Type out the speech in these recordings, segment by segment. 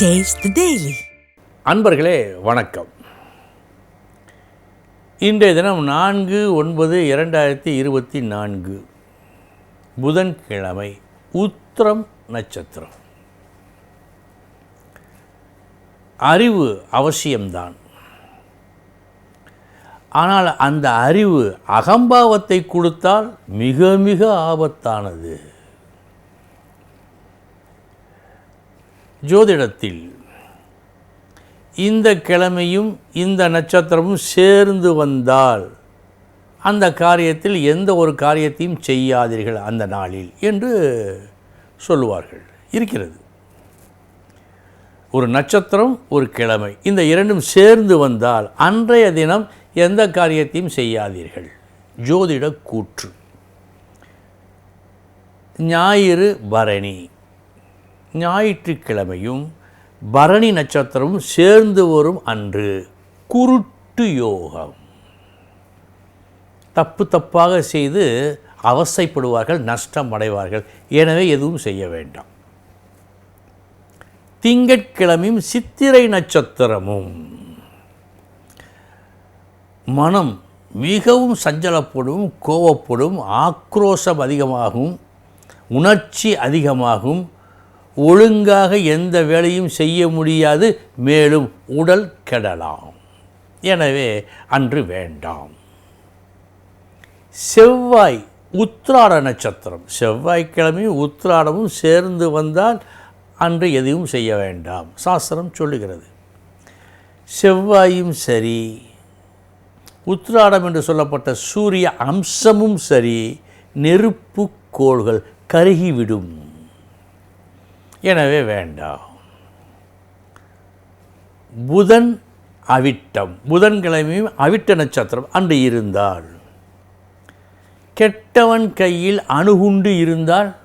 Taste அன்பர்களே வணக்கம். இன்றைய தினம் நான்கு ஒன்பது இரண்டாயிரத்தி இருபத்தி நான்கு. புதன்கிழமை உத்திரம் நட்சத்திரம். அறிவு அவசியம்தான். ஆனால் அந்த அறிவு அகம்பாவத்தை கொடுத்தால் மிக மிக ஆபத்தானது. ஜோதிடத்தில் இந்த கிழமையும் இந்த நட்சத்திரமும் சேர்ந்து வந்தால் அந்த காரியத்தில் எந்த ஒரு காரியத்தையும் செய்யாதீர்கள் அந்த நாளில் என்று சொல்லுவார்கள். இருக்கிறது. ஒரு நட்சத்திரம் ஒரு கிழமை இந்த இரண்டும் சேர்ந்து வந்தால் அன்றைய தினம் எந்த காரியத்தையும் செய்யாதீர்கள். ஜோதிட கூற்று. ஞாயிறு பரணி. ஞாயிற்றுக்கிழமையும் பரணி நட்சத்திரமும் சேர்ந்து வரும் அன்று. குருட்டு யோகம். தப்பு தப்பாக செய்து அவசைப்படுவார்கள் நஷ்டம் அடைவார்கள் எனவே எதுவும் செய்ய வேண்டாம். திங்கட்கிழமையும் சித்திரை நட்சத்திரமும். மனம் மிகவும் சஞ்சலப்படும் கோவப்படும் ஆக்ரோஷம் அதிகமாகும் உணர்ச்சி அதிகமாகும் ஒழுங்காக எந்த வேலையும் செய்ய முடியாது மேலும் உடல் கெடலாம். எனவே அன்று வேண்டாம். செவ்வாய் உத்ராட நட்சத்திரம். செவ்வாய்க்கிழமையும் உத்ராடமும் சேர்ந்து வந்தால் அன்று எதையும் செய்ய வேண்டாம். சாஸ்திரம் சொல்லுகிறது. செவ்வாயும் சரி உத்ராடம் என்று சொல்லப்பட்ட சூரிய அம்சமும் சரி நெருப்பு கோள்கள் கருகிவிடும். எனவே வேண்டாம். புதன் அவிட்டம். புதன்கிழமையும் அவிட்ட நட்சத்திரம் அன்று இருந்தால். கெட்டவன் கையில் அணுகுண்டு இருந்தால்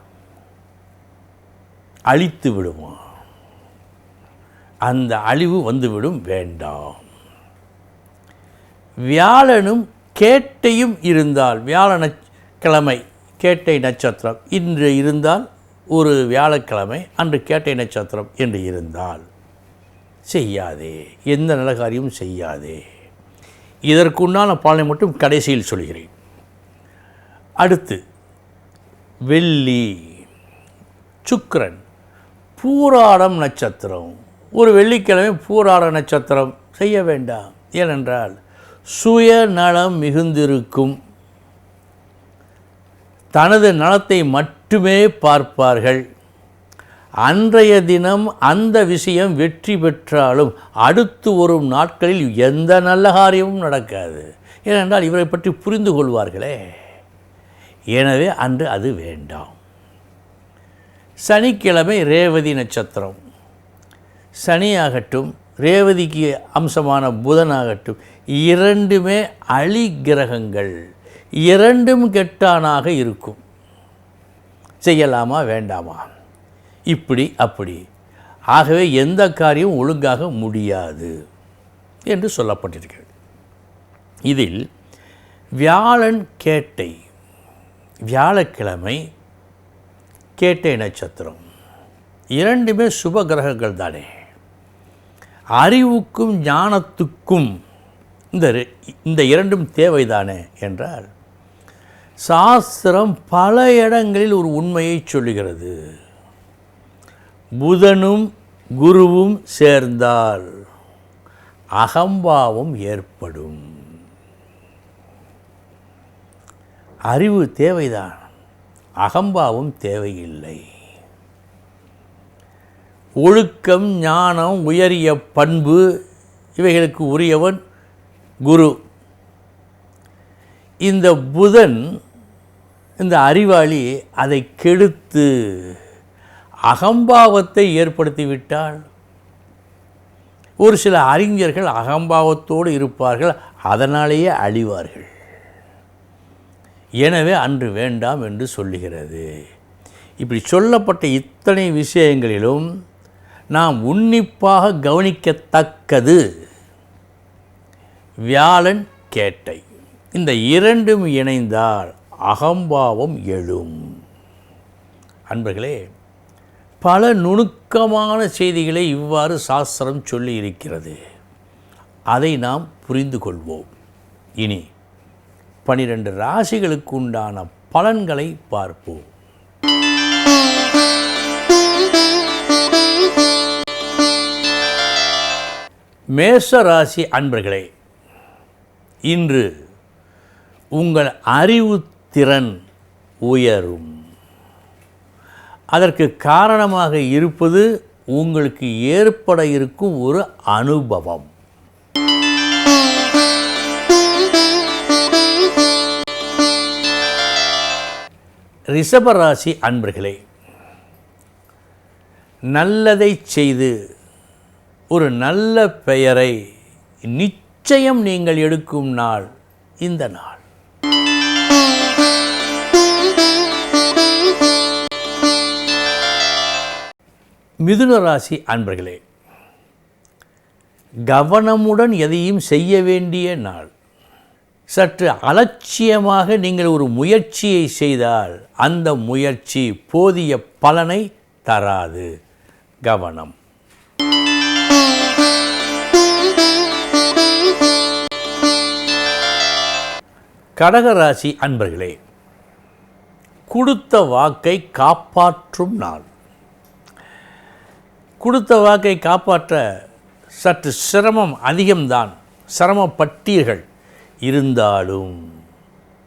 அழித்து விடுமா? அந்த அழிவு வந்துவிடும் வேண்டாம். வியாழனும் கேட்டையும் இருந்தால் வியாழன கிழமை கேட்டை நட்சத்திரம் இன்று இருந்தால் ஒரு வியாழக்கிழமை அன்று கேட்டை நட்சத்திரம் என்று இருந்தால் செய்யாதே எந்த நல்ல காரியமும் செய்யாதே. இதற்குண்டான பலனை மட்டும் கடைசியில் சொல்கிறேன். அடுத்து வெள்ளி சுக்கரன் பூராடம் நட்சத்திரம். ஒரு வெள்ளிக்கிழமை பூராட நட்சத்திரம் செய்ய வேண்டாம். ஏனென்றால் சுயநலம் மிகுந்திருக்கும். தனது நலத்தை மட்டும் மட்டுமே பார்ப்பார்கள். அன்றைய தினம் அந்த விஷயம் வெற்றி பெற்றாலும் அடுத்து வரும் நாட்களில் எந்த நல்ல காரியமும் நடக்காது. ஏனென்றால் இவரை பற்றி புரிந்து கொள்வார்களே. எனவே அன்று அது வேண்டாம். சனிக்கிழமை ரேவதி நட்சத்திரம். சனியாகட்டும் ரேவதிக்கு அம்சமான புதனாகட்டும் இரண்டுமே அலி கிரகங்கள். இரண்டும் கெட்டானாக இருக்கும். செய்யலாமா வேண்டாமா? இப்படி அப்படி. ஆகவே எந்த காரியம் ஒழுங்காக முடியாது என்று சொல்லப்பட்டிருக்கிறது. இதில் வியாழன் கேட்டை வியாழக்கிழமை கேட்டை நட்சத்திரம். இரண்டுமே சுப கிரகங்கள் தானே. அறிவுக்கும் ஞானத்துக்கும் இந்த இந்த இரண்டும் தேவைதானே என்றால் சாஸ்திரம் பல இடங்களில் ஒரு உண்மையை சொல்லுகிறது. புதனும் குருவும் சேர்ந்தால் அகம்பாவம் ஏற்படும். அறிவு தேவைதான். அகம்பாவம் தேவையில்லை. ஒழுக்கம் ஞானம் உயரிய பண்பு இவைகளுக்கு உரியவன் குரு. இந்த புதன் இந்த அறிவாளி அதை கெடுத்து அகம்பாவத்தை ஏற்படுத்திவிட்டால் ஒரு சில அறிஞர்கள் அகம்பாவத்தோடு இருப்பார்கள் அதனாலேயே அழிவார்கள். எனவே அன்று வேண்டாம் என்று சொல்லுகிறது. இப்படி சொல்லப்பட்ட இத்தனை விஷயங்களிலும் நாம் உன்னிப்பாக கவனிக்கத்தக்கது வியாழன் கேட்டை. இந்த இரண்டும் இணைந்தால் அகம்பாவம் எழும். அன்பர்களே பல நுணுக்கமான செய்திகளை இவ்வாறு சாஸ்திரம் சொல்லி இருக்கிறது அதை நாம் புரிந்து கொள்வோம். இனி பனிரெண்டு ராசிகளுக்கு உண்டான பலன்களை பார்ப்போம். மேஷ ராசி அன்பர்களே இன்று உங்கள் அறிவு திறன் உயரும். அதற்கு காரணமாக இருப்பது உங்களுக்கு ஏற்பட இருக்கும் ஒரு அனுபவம். ரிஷபராசி அன்பர்களே நல்லதை செய்து ஒரு நல்ல பெயரை நிச்சயம் நீங்கள் எடுக்கும் நாள் இந்த நாள். மிதுன ராசி அன்பர்களே கவனமுடன் எதையும் செய்ய வேண்டிய நாள். சற்று அலட்சியமாக நீங்கள் ஒரு முயற்சியை செய்தால் அந்த முயற்சி போதிய பலனை தராது. கவனம். கடகராசி அன்பர்களே கொடுத்த வாக்கை காப்பாற்றும் நாள். கொடுத்த வாக்கை காப்பாற்ற சற்று சிரமம் அதிகம்தான். சிரமப்பட்டீர்கள். இருந்தாலும்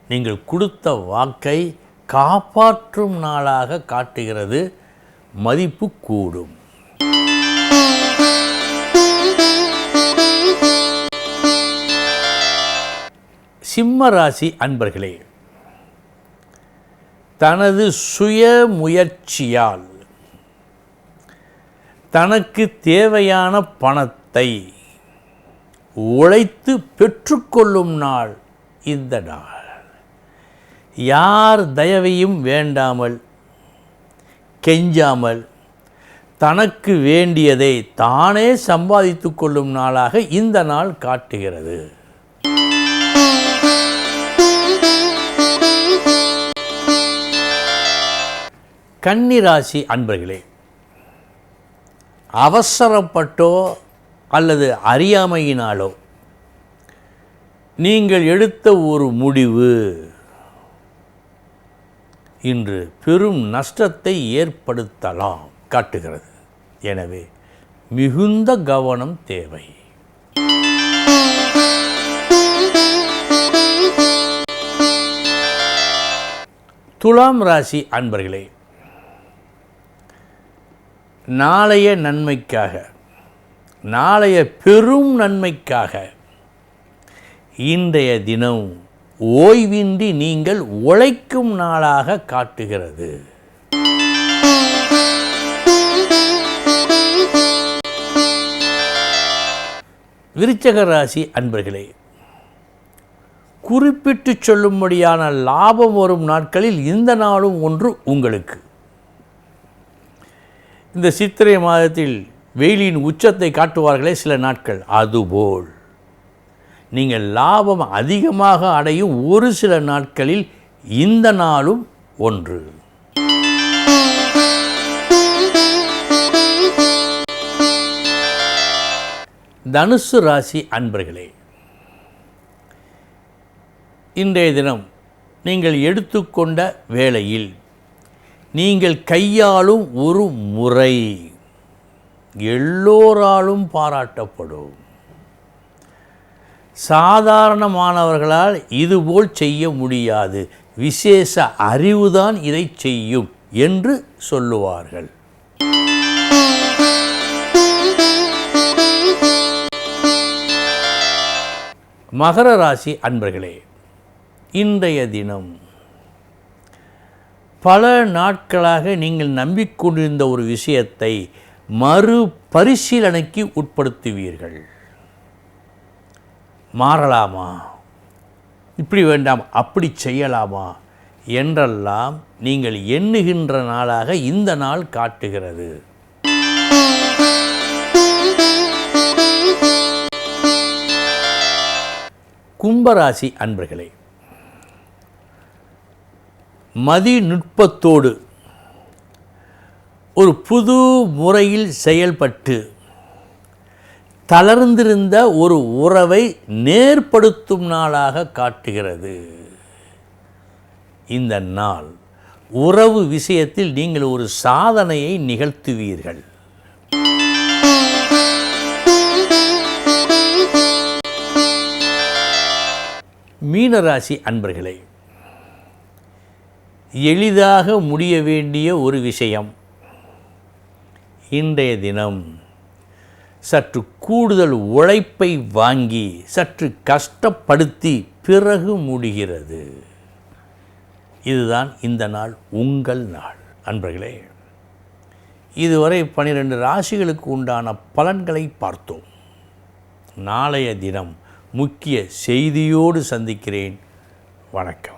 நீங்கள் கொடுத்த வாக்கை காப்பாற்றும் நாளாக காட்டுகிறது. மதிப்பு கூடும். சிம்ம ராசி அன்பர்களே தனது சுய முயற்சியால் தனக்கு தேவையான பணத்தை உழைத்து பெற்றுக்கொள்ளும் நாள் இந்த நாள். யார் தயவையும் வேண்டாமல் கெஞ்சாமல் தனக்கு வேண்டியதை தானே சம்பாதித்து கொள்ளும் நாளாக இந்த நாள் காட்டுகிறது. கன்னிராசி அன்பர்களே அவசரப்பட்டோ அல்லது அறியாமையினாலோ நீங்கள் எடுத்த ஒரு முடிவு இன்று பெரும் நஷ்டத்தை ஏற்படுத்தலாம் காட்டுகிறது. எனவே மிகுந்த கவனம் தேவை. துலாம் ராசி அன்பர்களே நாளைய நன்மைக்காக நாளைய பெரும் நன்மைக்காக இன்றைய தினம் ஓய்வின்றி நீங்கள் உழைக்கும் நாளாக காட்டுகிறது. விருச்சக ராசி அன்பர்களே குறிப்பிட்டு சொல்லும்படியான லாபம் வரும் நாட்களில் இந்த நாளும் ஒன்று உங்களுக்கு. இந்த சித்திரை மாதத்தில் வெயிலின் உச்சத்தை காட்டுவார்களே சில நாட்கள். அதுபோல் நீங்கள் லாபம் அதிகமாக அடையும் ஒரு சில நாட்களில் இந்த நாளும் ஒன்று. தனுசு ராசி அன்பர்களே இன்றைய தினம் நீங்கள் எடுத்துக்கொண்ட வேளையில் நீங்கள் கையாளும் ஒரு முறை எல்லோராலும் பாராட்டப்படும். சாதாரணமானவர்களால் இதுபோல் செய்ய முடியாது. விசேஷ அறிவுதான் இதை செய்யும் என்று சொல்லுவார்கள். மகர ராசி அன்பர்களே இன்றைய தினம் பல நாட்களாக நீங்கள் நம்பிக்கொண்டிருந்த ஒரு விஷயத்தை மறு பரிசீலனைக்கு உட்படுத்துவீர்கள். மாறலாமா? இப்படி வேண்டாம் அப்படி செய்யலாமா? என்றெல்லாம் நீங்கள் எண்ணுகின்ற நாளாக இந்த நாள் காட்டுகிறது. கும்பராசி அன்பர்களே மதிநுட்பத்தோடு ஒரு புது முறையில் செயல்பட்டு தளர்ந்திருந்த ஒரு உறவை நேர்படுத்தும் நாளாக காட்டுகிறது. இந்த நாள் உறவு விஷயத்தில் நீங்கள் ஒரு சாதனையை நிகழ்த்துவீர்கள். மீனராசி அன்பர்களே எளிதாக முடிய வேண்டிய ஒரு விஷயம். இன்றைய தினம் சற்று கூடுதல் உழைப்பை வாங்கி சற்று கஷ்டப்படுத்தி பிறகு முடிகிறது. இதுதான் இந்த நாள் உங்கள் நாள். அன்பர்களே இதுவரை பனிரெண்டு ராசிகளுக்கு உண்டான பலன்களை பார்த்தோம். நாளைய தினம் முக்கிய செய்தியோடு சந்திக்கிறேன். வணக்கம்.